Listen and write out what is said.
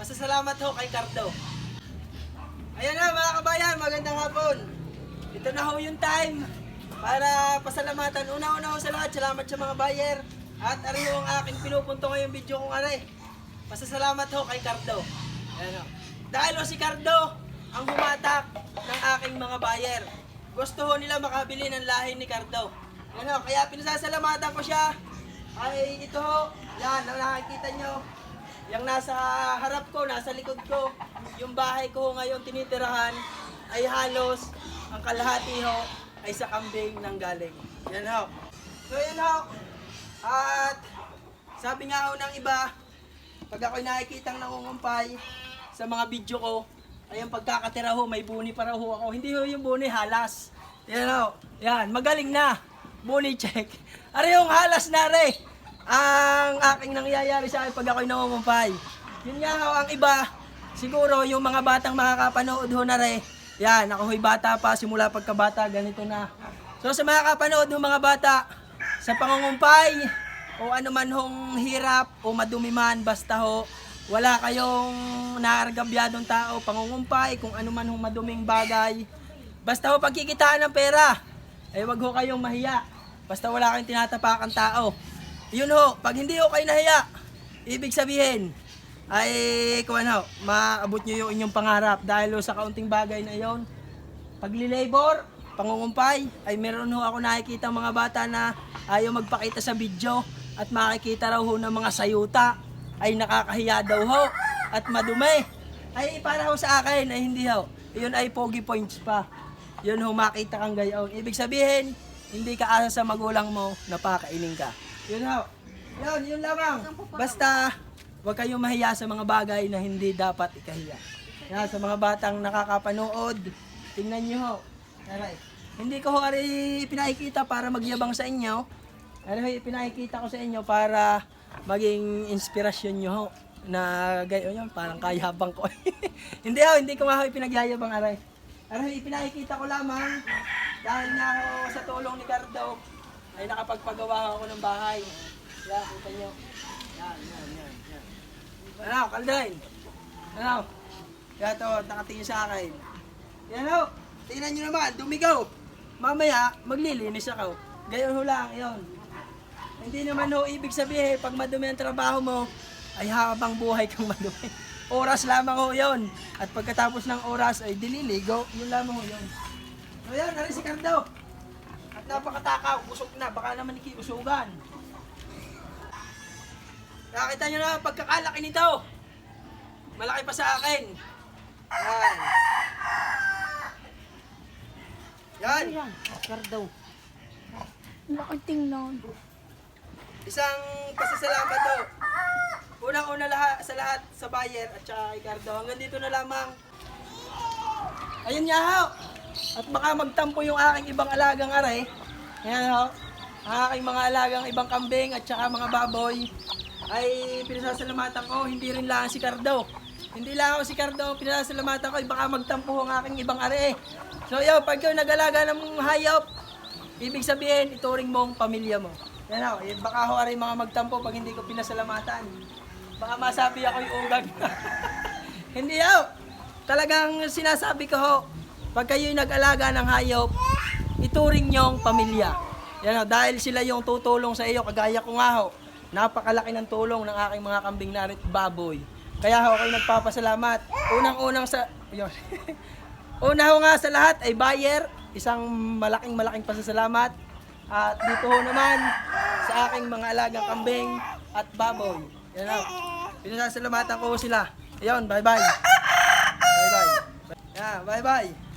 Pasasalamat ho kay Cardo. Ayan na mga kabayan, magandang hapon. Ito na ho yung time para pasalamatan. Una-una ho sa lahat, salamat sa mga buyer. At ano ho ang aking pinupunto ngayong video kong are. Pasasalamat ho kay Cardo. Ayan ho. Dahil ho si Cardo ang humatak ng aking mga buyer. Gusto ho nila makabili ng lahi ni Cardo. Ayan ho, kaya pinasasalamatan ko siya. Ay ito ho, yan, nakikita nyo. Yung nasa harap ko, nasa likod ko, yung bahay ko ngayon tinitirahan ay halos ang kalahati ho ay sa kambing nang galing. Yan ho. So yan ho. At sabi nga ho ng iba, pag ako'y nakikitang nangungumpay sa mga video ko, ay ang pagkakatira ho, may buni para ho ako. Hindi ho yung buni, halas. Yan ho. Yan, magaling na. Buni check. Are yung halas na re ang aking nangyayari sa akin pag ako'y nangungumpay. Yun nga ho, ang iba, siguro yung mga batang makakapanood ho na re, yan, ako ho'y bata pa, simula pagkabata, ganito na. So sa mga kapanood ho mga bata, sa pangungumpay, o ano man hong hirap, o madumi man, basta ho, wala kayong naargabyadong tao, pangungumpay, kung ano man hong maduming bagay, basta ho pagkikitaan ng pera, ay wag ho kayong mahiya. Basta wala kayong tinatapakan tao. Yun ho, pag hindi ho kayo nahiya, ibig sabihin, ay kung ano, maabot nyo yung inyong pangarap dahil ho sa kaunting bagay na yon. Pagli-labor, pangungumpay, ay meron ho ako nakikita mga bata na ayaw magpakita sa video at makikita raw ho ng mga sayuta ay nakakahiya daw ho at madumi. Ay para ho sa akin ay hindi ho. Yun ay pogi points pa. Yun ho makita kang gayon. Ibig sabihin, hindi ka asa sa magulang mo, napakainin ka. Yun ho. Yun, yun lamang. Basta, huwag kayong mahiya sa mga bagay na hindi dapat ikahiya. Yan, sa mga batang nakakapanood, tingnan nyo ho. Aray. Hindi ko ho ari pinakikita para magyabang sa inyo. Aray, pinakikita ko sa inyo para maging inspirasyon nyo ho. Na gayon yun, parang kayabang ko. hindi ho, hindi ko nga ho pinagyayabang aray. Aray, pinakikita ko lamang dahil nga ako sa tulong ni Cardo ay nakapagpagawa ako ng bahay. Yan, kita nyo. Yan, yan, yan, yan. Ano, Kaldain? Ano? Kaya to, nakatingin sa akin. Yan o, tingnan nyo naman, dumigaw. Mamaya, maglilinis ako. Gayon ho lang, yun. Hindi naman ho ibig sabihin, pag madumi ang trabaho mo, ay habang buhay kang madumi. Oras lamang ho yun. At pagkatapos ng oras ay dililigo, yun lamang ho yun. So yan, nari si Cardo. At napakatakaw, busog na, baka naman ikiusugan. Nakita nyo na pagkakalaki nito. Malaki pa sa akin. Yan. Yan. Yan, Oscar daw. Laki tingnan. Isang pasasalamat to. Unang-una lahat, sa lahat sa buyer at saka kay Cardo. Hanggang dito na lamang. Ayun nga ho. At baka magtampo yung aking ibang alagang aray. Ayan ho. Ang aking mga alagang ibang kambing at saka mga baboy ay pinasasalamatan ko. Hindi rin lang si Cardo. Hindi lang ako si Cardo, pinasasalamatan ko. Baka magtampo ang aking ibang are. So yo, pag ikaw nag-alaga ng hayop, ibig sabihin, ituring mong pamilya mo. Yan ako, eh, baka ako aray mga magtampo pag hindi ko pinasalamatan. Baka masabi ako yung ugag. hindi ako. Talagang sinasabi ko ho, pag kayo'y nag-alaga ng hayop, ituring nyong pamilya. Yan ho, dahil sila yung tutulong sa iyo, kagaya ko nga ho, napakalaki ng tulong ng aking mga kambing narit baboy. Kaya ho, ako'y nagpapasalamat. Unang-unang sa... Yun. Una ho nga sa lahat ay buyer, isang malaking malaking pasasalamat. At dito ho naman sa aking mga alagang kambing at baboy. Yan ho. Pinasasalamatan ko sila. Ayun, bye-bye. Bye-bye. Yeah, bye-bye.